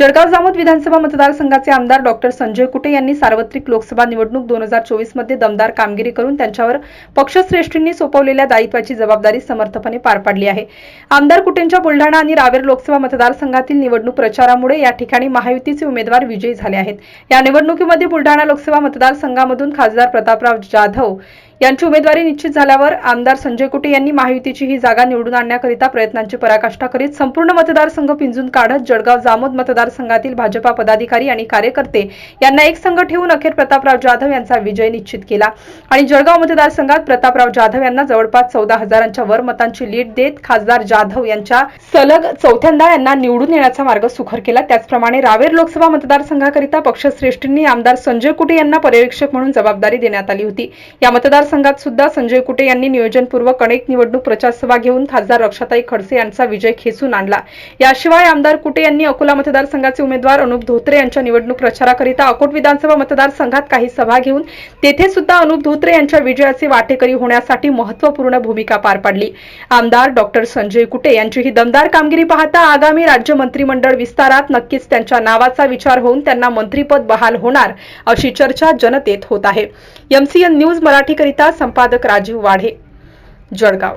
जळगाव जामोद विधानसभा मतदारसंघाचे आमदार डॉक्टर संजय कुटे यांनी सार्वत्रिक लोकसभा निवडणूक दोन हजार चोवीसमध्ये दमदार कामगिरी करून त्यांच्यावर पक्षश्रेष्ठींनी सोपवलेल्या दायित्वाची जबाबदारी समर्थपणे पार पाडली आहे. आमदार कुटेंच्या बुलढाणा आणि रावेर लोकसभा मतदारसंघातील निवडणूक प्रचारामुळे या ठिकाणी महायुतीचे उमेदवार विजयी झाले आहेत. या निवडणुकीमध्ये बुलढाणा लोकसभा मतदारसंघामधून खासदार प्रतापराव जाधव यांची उमेदवारी निश्चित झाल्यावर आमदार संजय कुटे यांनी महायुतीची ही जागा निवडून आणण्याकरिता प्रयत्नांची पराकाष्ठा करीत संपूर्ण मतदारसंघ पिंजून काढत जळगाव जामोद मतदारसंघातील भाजपा पदाधिकारी आणि कार्यकर्ते यांना एक संघ ठेवून अखेर प्रतापराव जाधव यांचा विजय निश्चित केला. आणि जळगाव मतदारसंघात प्रतापराव जाधव यांना जवळपास चौदा हजारांच्या वर मतांची लीड देत खासदार जाधव यांच्या सलग चौथ्यांदा यांना निवडून येण्याचा मार्ग सुखर केला. त्याचप्रमाणे रावेर लोकसभा मतदारसंघाकरिता पक्षश्रेष्ठींनी आमदार संजय कुटे यांना पर्यवेक्षक म्हणून जबाबदारी देण्यात आली होती. या मतदार मतदारसंघात सुद्धा संजय कुटे यांनी नियोजनपूर्वक अनेक निवडणूक प्रचारसभा घेऊन खासदार रक्षाताई खडसे यांचा विजय खेचून आणला. याशिवाय आमदार कुटे यांनी अकोला मतदारसंघाचे उमेदवार अनुप धोत्रे यांच्या निवडणूक प्रचाराकरिता अकोट विधानसभा मतदारसंघात काही सभा घेऊन तेथे सुद्धा अनुप धोत्रे यांच्या विजयाचे वाटेकरी होण्यासाठी महत्त्वपूर्ण भूमिका पार पाडली. आमदार डॉक्टर संजय कुटे यांची ही दमदार कामगिरी पाहता आगामी राज्य मंत्रिमंडळ विस्तारात नक्कीच त्यांच्या नावाचा विचार होऊन त्यांना मंत्रीपद बहाल होणार अशी चर्चा जनतेत होत आहे. एमसीएन न्यूज मराठीकरिता संपादक राजीव वाढे जळगाव.